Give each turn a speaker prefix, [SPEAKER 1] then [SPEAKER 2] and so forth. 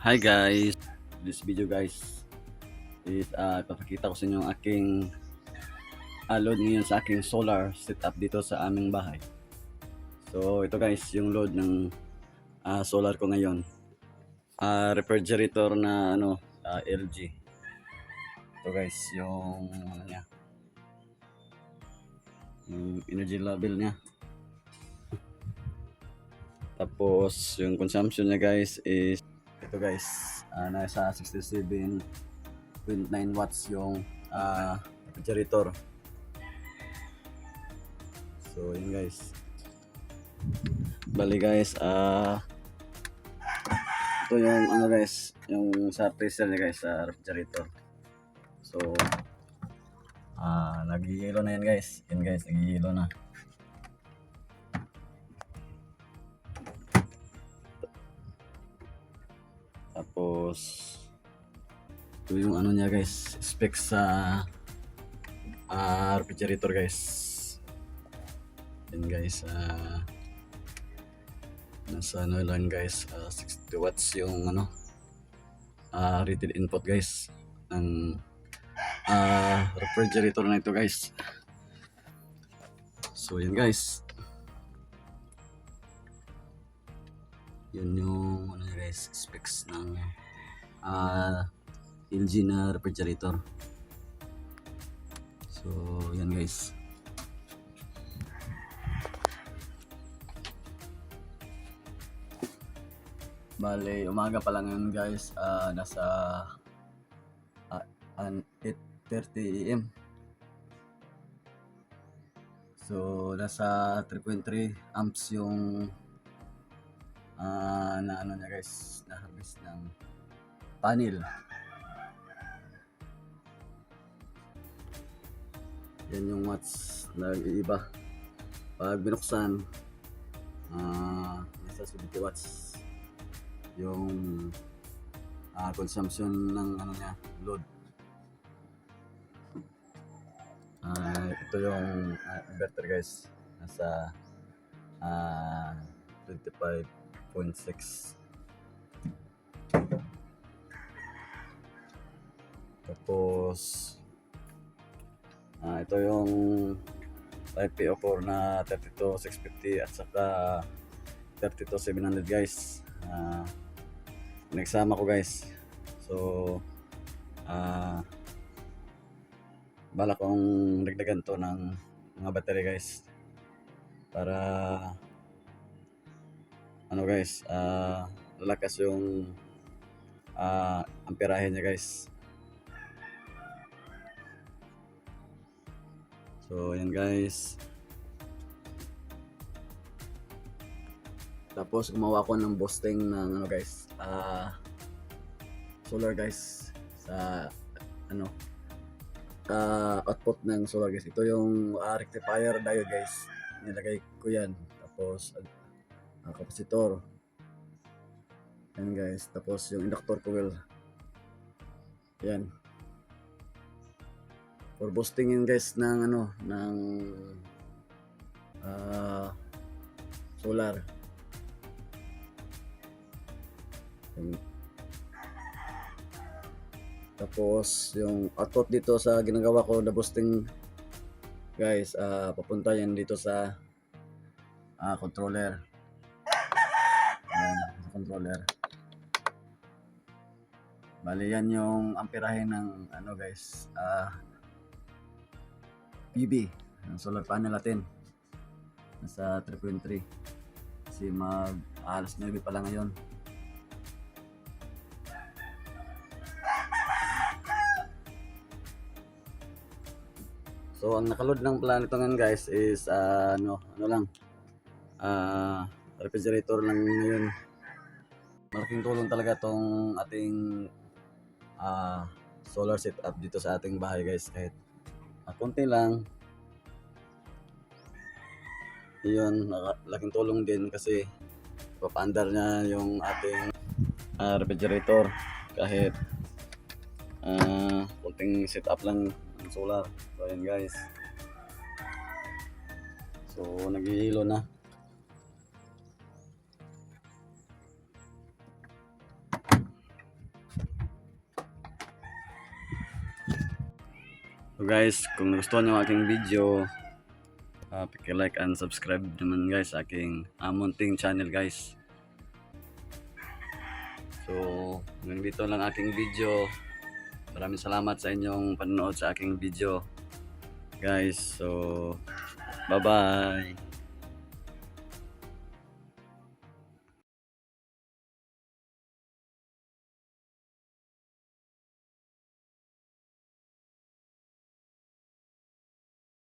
[SPEAKER 1] Hi guys! This video guys is uh, papakita ko sa inyo ang aking uh, load ngayon sa aking solar setup dito sa aming bahay. So ito guys yung load ng uh, solar ko ngayon. Uh, refrigerator na ano uh, LG. Ito guys yung ano niya. Yung energy level niya. Tapos yung consumption niya guys is ito guys, ah, nasa 67.9 watts yung ah, refrigerator. So yun guys. Bali guys, ah ito yung ano guys, yung sa freezer niya guys sa refrigerator. So ah nagigilo na yan guys. Yan guys, nagigilo na. Tapos ito yung ano niya guys, specs sa ah, refrigerator guys. Yan guys, ah nasa ano lang guys, ah, 60 watts yung ano ah rated input guys ng ah refrigerator na ito guys. So yan guys. Yun yung guys, specs ng ah LG na refrigerator. So, yan guys. Bale, umaga pa lang yun guys. ah nasa an 8.30 am. So, nasa 3.3 amps yung uh, na ano niya guys, na harvest ng panel. Yan yung watts nag-iiba. Pag binuksan, uh, nasa 70 watts yung uh, consumption ng ano niya, load. Uh, ito yung uh, inverter guys. Nasa uh, 25 5.6 tapos ah, ito yung 5PO4 na 32650 at saka 32700 guys. Ah, nagsama ko guys. So ah, bala kong dagdagan to ng mga battery guys para ano guys ah lalakas yung ah amperahe niya guys. So yan guys. Tapos gumawa ko ng boosting ng ano guys ah solar guys sa ano ah, output ng solar guys. Ito yung ah, rectifier diode guys. Nilagay ko yan. Tapos ang kapasitor yan guys. Tapos yung inductor coil yan. For boosting yun guys ng ano ng ah, solar. Yan. tapos yung output dito sa ginagawa ko na boosting guys ah, papunta yan dito sa ah, controller Ayan, controller. Bali yan yung amperahe ng ano guys, ah PB, ng solar panel natin. Nasa 3.3. Kasi mag alas 9 pa lang ngayon. So ang nakaload ng plan ito ngayon guys is ah, ano, ano lang ah refrigerator lang ngayon. Malaking tulong talaga tong ating ah, solar setup dito sa ating bahay guys kahit uh, konti lang. Yun, laking tulong din kasi papaandar niya yung ating ah, refrigerator kahit ah konting setup lang ng solar. So ayan guys. So naghihilo na. So guys, kung gusto niyo ang aking video, uh, like and subscribe naman guys sa aking Amonting channel guys. So, hanggang dito lang aking video. Maraming salamat sa inyong panonood sa aking video. Guys, so bye-bye.